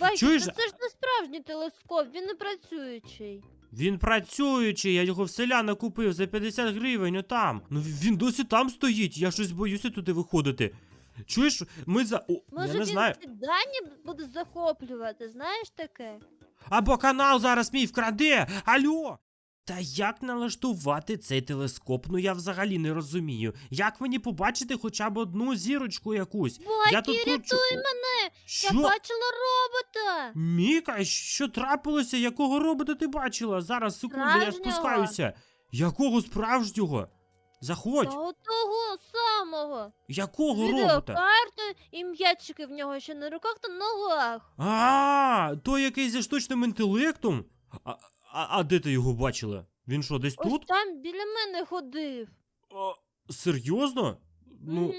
Бачите, Чуєш? це ж не справжній телескоп, він не працюючий. Він працюючий, я його в селяна купив за 50 гривень отам. Ну він досі там стоїть, я щось боюся туди виходити. Чуєш, ми за. О, Може я не він знаю. ці дані буде захоплювати, знаєш таке? Або канал зараз мій вкраде. Алло! Та як налаштувати цей телескоп? Ну я взагалі не розумію. Як мені побачити хоча б одну зірочку якусь? Батьки, я тут кручу. рятуй мене! Що? Я бачила робота! Міка, що трапилося? Якого робота ти бачила? Зараз, секунду, я спускаюся. Якого справжнього? Заходь. Та того самого! Якого робота? Відеокарта і м'ячики в нього ще на руках та ногах. А, той який зі штучним інтелектом? А, а, а де ти його бачила? Він що, десь Ось тут? там біля мене ходив. А, серйозно? Ну, Мгм.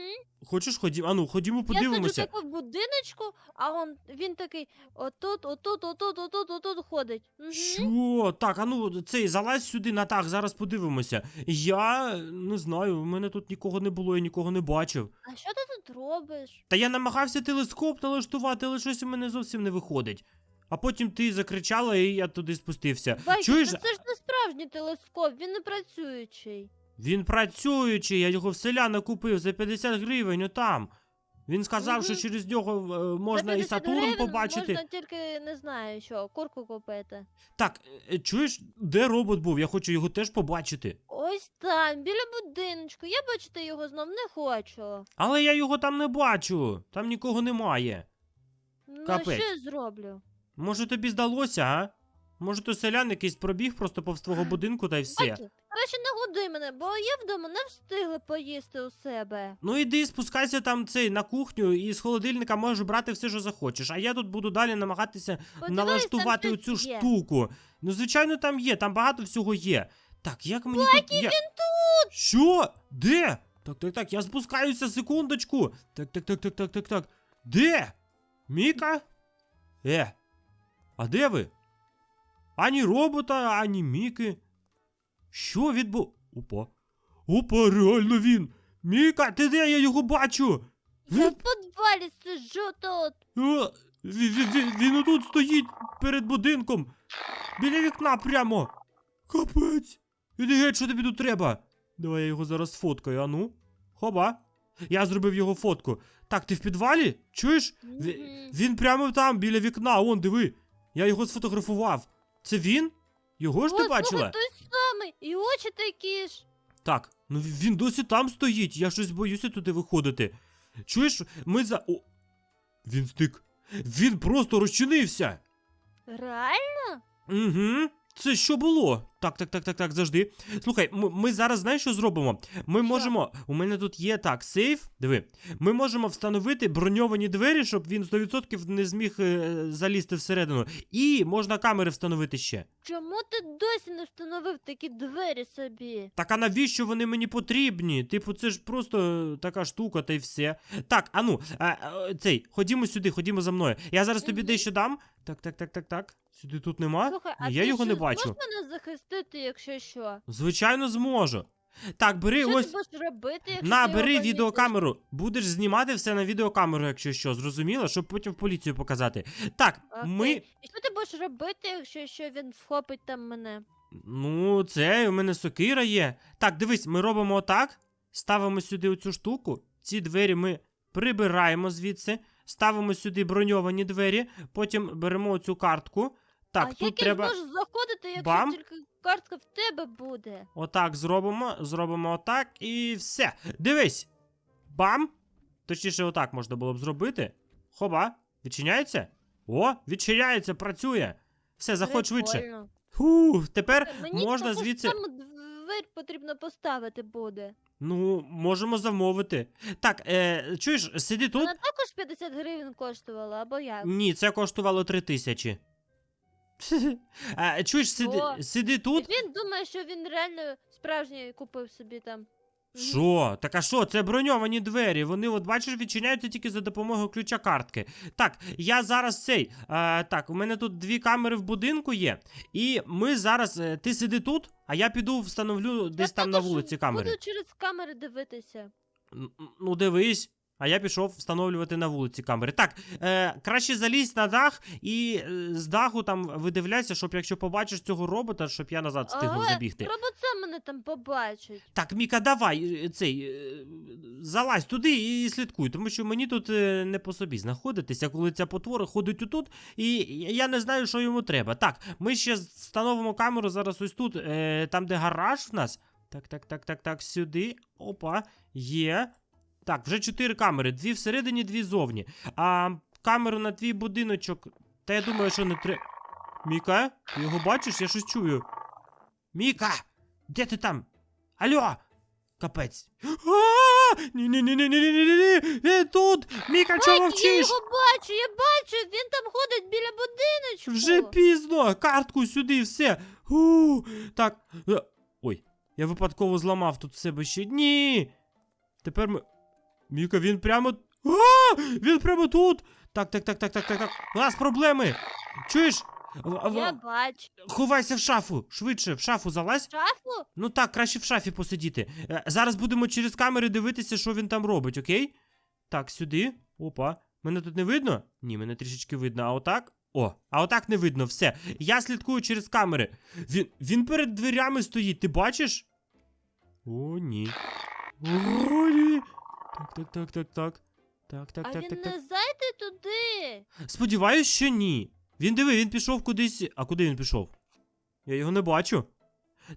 хочеш ходім? Ану, ходімо Я подивимося. сиджу таку в будиночку, а он, він такий отут, отут, отут, отут, отут ходить. Мгм. Що? Так, а ну цей залазь сюди на так, зараз подивимося. Я не знаю, в мене тут нікого не було, я нікого не бачив. А що ти тут робиш? Та я намагався телескоп налаштувати, але щось у мене зовсім не виходить. А потім ти закричала, і я туди спустився. Бачиш, Чуєш? це ж не справжній телескоп, він не працюючий. Він працюючий, я його в селяна купив за 50 гривень отам. Він сказав, що Мгм. через нього е, можна За і 50 Сатурн гривень побачити. Можна тільки не знаю, що, курку купити. Так, е, чуєш, де робот був? Я хочу його теж побачити. Ось там, біля будиночку. Я бачити його знов не хочу. Але я його там не бачу. Там нікого немає. Ну, Капець. що я зроблю? Може тобі здалося, а? Може, то селян якийсь пробіг просто повз твого будинку та й все. Краще не годи мене, бо я вдома не встигла поїсти у себе. Ну іди, спускайся там цей на кухню і з холодильника можеш брати все, що захочеш. А я тут буду далі намагатися Подивись, налаштувати там оцю щось є. штуку. Ну, звичайно, там є, там багато всього є. Так, як мені тут. Я... він тут! Що? Де? Так, так, так, я спускаюся, секундочку. Так, так, так, так, так, так, так. Де? Міка? Е. А де ви? Ані робота, ані Міки. Що відбу. Опа. Опа, реально він. Міка, ти де я його бачу? Я в підвалі сиджу тут. О, він, він, він, він отут стоїть перед будинком. Біля вікна прямо. Капець. Іди геть, що тобі тут треба? Давай я його зараз сфоткаю, а ну. Хоба. Я зробив його фотку. Так, ти в підвалі? Чуєш? Ві- Мгм. Він прямо там, біля вікна, он, диви. Я його сфотографував. Це він? Його ж О, ти слухай, бачила? той самий, і очі такі ж. Так, ну він досі там стоїть, я щось боюся туди виходити. Чуєш, ми за. О! Він стик. Він просто розчинився. Реально? Угу. Це що було? Так, так, так, так, так, завжди. Слухай, ми, зараз знаєш, що зробимо? Ми можемо. У мене тут є так, сейф. Диви. Ми можемо встановити броньовані двері, щоб він 100% не зміг е, залізти всередину. І можна камери встановити ще. Чому ти досі не встановив такі двері собі? Так а навіщо вони мені потрібні? Типу, це ж просто така штука, та й все. Так, а ну, а, а, цей, ходімо сюди, ходімо за мною. Я зараз тобі дещо дам. Так, так, так, так, так. Сюди тут нема. Слухай, а я ти його не бачу. зможеш мене захистити, якщо що? Звичайно, зможу. Так, бери Що ось. ти будеш робити, якщо На, ти його бери помітиш? відеокамеру. Будеш знімати все на відеокамеру, якщо що, зрозуміло, щоб потім в поліцію показати. Так, Окей. ми. І що ти будеш робити, якщо що він вхопить там мене? Ну, це у мене сокира є. Так, дивись, ми робимо отак. Ставимо сюди оцю штуку. Ці двері ми прибираємо звідси. Ставимо сюди броньовані двері. Потім беремо оцю картку. Так, а тут як треба. я зможу заходити, якщо Бам. тільки картка в тебе буде? Отак зробимо, зробимо отак і все. Дивись. Бам! Точніше, отак можна було б зробити. Хоба, відчиняється? О, відчиняється, працює. Все, заходь швидше. Фух, тепер Мені можна звідси. саму двері потрібно поставити буде. Ну, можемо замовити. Так, е, чуєш, сиди тут. Вона також 50 гривень коштувала, або як? Ні, це коштувало три тисячі. Е, Чуєш, сиди, Що? сиди тут. Він думає, що він реально справжній купив собі там. Що? Так а що? Це броньовані двері. Вони, от бачиш, відчиняються тільки за допомогою ключа картки. Так, я зараз цей. А, так, у мене тут дві камери в будинку є. І ми зараз. е, Ти сиди тут, а я піду встановлю десь Я там на вулиці камери. Буду через камери дивитися. Н- Ну, дивись. А я пішов встановлювати на вулиці камери. Так, е, краще залізь на дах і е, з даху там видивляйся, щоб якщо побачиш цього робота, щоб я назад встигнув Ага, забігти. Робот сам мене там побачить. Так, Міка, давай е, цей е, залазь туди і слідкуй, тому що мені тут е, не по собі знаходитися, коли ця потвора ходить отут, і я не знаю, що йому треба. Так, ми ще встановимо камеру зараз ось тут, е, там, де гараж в нас. Так, так, так, так, так, сюди. Опа, є. Так, вже чотири камери, дві всередині, дві зовні. А камеру на твій будиночок. Та я думаю, що не треба. Міка, ти його бачиш? Я щось чую. Міка! Де ти там? Алло! Капець. А! Ні-ні-ні-ні-ні-ні-ні! Він тут! Міка, чого Я його бачу, я бачу, він там ходить біля будиночку. Вже пізно! Картку сюди, все. У, так. е, Ой, я випадково зламав тут себе ще. Ні. Тепер ми. Міка, він прямо. А! Він прямо тут! Так, так, так, так, так, так, так. У нас проблеми! Чуєш? В- в- Я бачу. Ховайся в шафу! Швидше, в шафу залазь. Шафу? Ну так, краще в шафі посидіти. Е, Зараз будемо через камери дивитися, що він там робить, окей? Так, сюди. Опа. Мене тут не видно? Ні, мене трішечки видно. А отак? О, а отак не видно, все. Я слідкую через камери. Він, він перед дверями стоїть, ти бачиш? О, ні. О, ні. Так, так, так, так, так. Так, так, а так, він так, так. не зайде туди. Сподіваюсь, що ні. Він диви, він пішов кудись. А куди він пішов? Я його не бачу.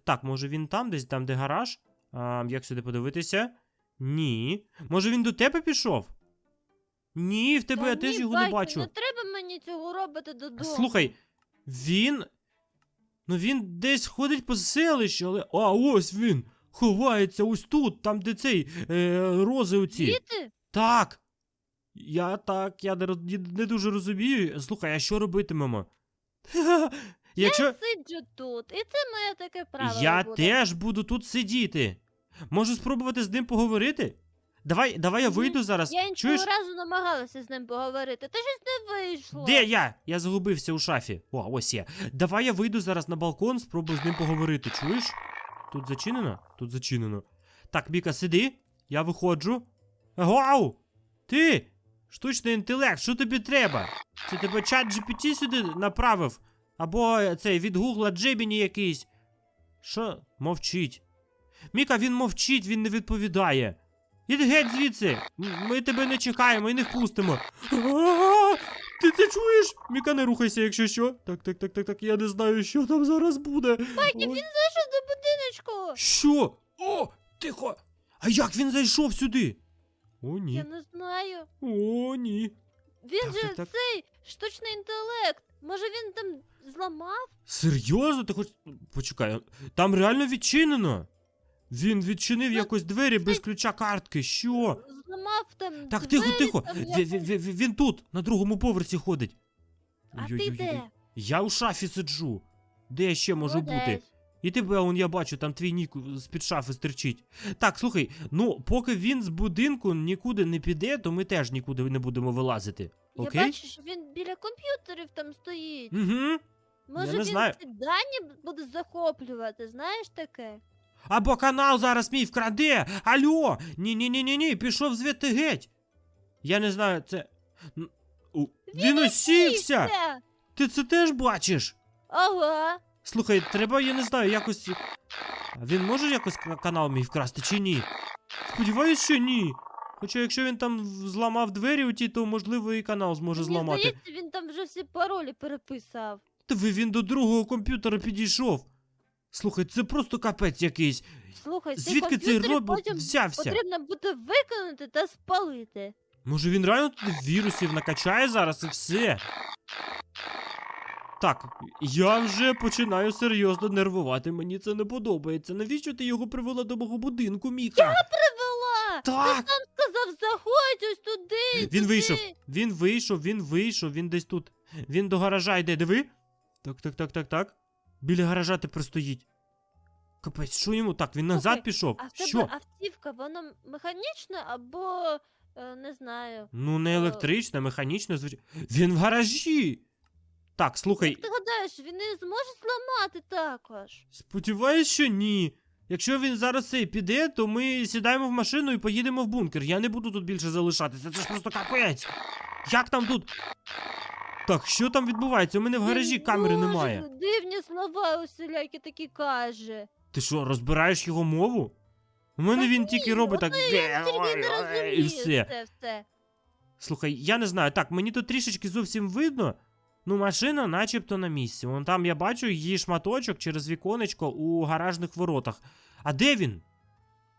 Так, може він там, десь там, де гараж? А, як сюди подивитися? Ні. Може він до тебе пішов? Ні, в тебе Та я теж ні, його батько, не бачу. Не треба мені цього робота додому. Слухай, він. Ну він десь ходить по селищу, але. А, ось він! Ховається ось тут, там, де цей е, рози оці. Діти? Так. Я так, я не, роз- не, дуже розумію. Слухай, а що робитимемо? Якщо. Я сиджу тут, і це моє таке правило Я буде. теж буду тут сидіти. Можу спробувати з ним поговорити? Давай, давай я вийду зараз. Я іншого Чуєш? разу намагалася з ним поговорити, та щось не вийшло. Де я? Я загубився у шафі. О, ось я. Давай я вийду зараз на балкон, спробую з ним поговорити. Чуєш? Тут зачинено? Тут зачинено. Так, Біка, сиди. Я виходжу. Вау! Ти! Штучний інтелект, що тобі треба? Це тебе чат GPT сюди направив? Або цей від Гугла Джебіні якийсь. Що? Мовчить. Міка, він мовчить, він не відповідає. Іди геть звідси. Ми тебе не чекаємо і не впустимо. Ти це чуєш? Міка, не рухайся, якщо що. Так, так, так, так, так, я не знаю, що там зараз буде. Ой. він зайшов до будиночку. Що? О, тихо! А як він зайшов сюди? О, Я ні. не знаю. О, ні. Він Так, же так, так. цей штучний інтелект. Може він там зламав? Серйозно? Ти хоч. Почекай, там реально відчинено. Він відчинив Ну, якось двері без ключа картки. Що? Зламав там. Так, двері, тихо, тихо. там Ві- якось. ві- ві- ві- Він тут, на другому поверсі ходить. А ти Ой-ой-ой-ой. де? Я у шафі сиджу. Де я ще можу бути? Молодець. І тебе, он я бачу, там твій нік з-під шафи стерчить. Так, слухай, ну поки він з будинку нікуди не піде, то ми теж нікуди не будемо вилазити. Я Окей? бачу, що він біля комп'ютерів там стоїть. Угу. Може не він знаю. ці дані буде захоплювати, знаєш таке? Або канал зараз мій вкраде. Алло! Ні, ні, ні, ні, ні, пішов звідти геть. Я не знаю, це. М, у, Він усівся! Ти це теж бачиш? Ага. Слухай, треба, я не знаю, якось. А він може якось канал мій вкрасти чи ні? Сподіваюсь, що ні. Хоча якщо він там зламав двері у ті, то можливо і канал зможе Мені зламати. здається, він там вже всі паролі переписав. Та ви він до другого комп'ютера підійшов. Слухай, це просто капець якийсь. Слухай, цей Звідки цей комп'ютер робот потім взявся? потрібно буде виконати та спалити. Може він реально туди вірусів накачає зараз і все. Так, я вже починаю серйозно нервувати. Мені це не подобається. Навіщо ти його привела до мого будинку, Міка? Привела! Так! Сам сказав, заходь ось туди. Він туди. вийшов, він вийшов, він вийшов, він десь тут. Він до гаража йде, диви. Так, так, так, так, так. Біля гаража тепер стоїть. Капець, що йому так? Він назад Слухай, пішов. А в тебе Що? автівка, вона механічна або е, не знаю. Ну, не Е. електрична, механічна, звичайно. Він в гаражі. Так, слухай, Як ти гадаєш, він не зможе зламати також. сподіваюсь, що ні. Якщо він зараз цей піде, то ми сідаємо в машину і поїдемо в бункер. Я не буду тут більше залишатися. Це ж просто капець. Як там тут? Так, що там відбувається? У мене в гаражі Він камери дуже немає. Дивні слова усілякі такі каже. Ти що, розбираєш його мову? У мене Та він ні, тільки робить так. ото «Ге, Він тільки не ой», розуміє і все. це все. Слухай, я не знаю. Так, мені тут трішечки зовсім видно. Ну, машина начебто на місці. Вон там я бачу її шматочок через віконечко у гаражних воротах. А де він?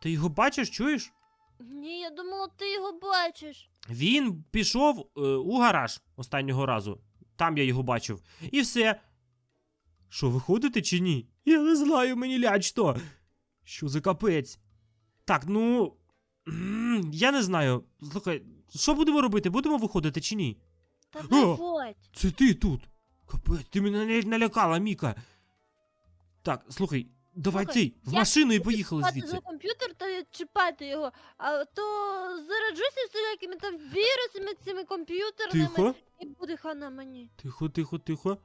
Ти його бачиш, чуєш? Ні, я думала, ти його бачиш. Він пішов е, у гараж останнього разу. Там я його бачив. І все. Що, виходите чи ні? Я не знаю, мені лячно. Що за капець? Так, ну. Я не знаю. Слухай, що будемо робити? Будемо виходити чи ні? Та О! виходь. Це ти тут. Капець, ти мене навіть налякала, Міка. Так, слухай, давай Слухай, цей, в я машину і поїхали чіпати звідси. за комп'ютер та чіпати його, а то зараджуся всілякими там вірусами, цими комп'ютерними, Тихо, і буде хана мені. тихо, тихо, тихо.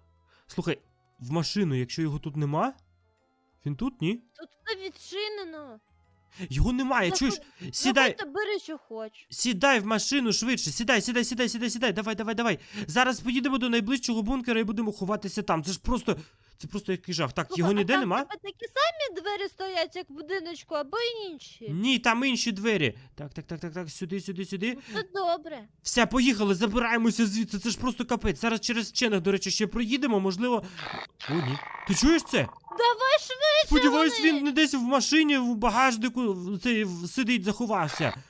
Слухай, в машину, якщо його тут нема. Він тут, ні? Тут все відчинено. Його немає, Заходь- чуєш? Сідай, Заходь та бери, що хочеш. сідай в машину швидше, сідай, сідай, сідай, сідай, сідай, давай, давай, давай. Зараз поїдемо до найближчого бункера і будемо ховатися там. Це ж просто. Це просто який жах. Так, Слухай, його а ніде там нема? в тебе такі самі двері стоять, як в будиночку, або інші. Ні, там інші двері. Так, так, так, так, так, сюди, сюди, сюди. Ну, Це добре. Все, поїхали, забираємося звідси. Це ж просто капець. Зараз через вчених, до речі, ще проїдемо, можливо. О, ні. Ти чуєш це? Давай швидше. Сподіваюсь, вони! він не десь в машині, в багажнику в- цей в- сидить, заховався.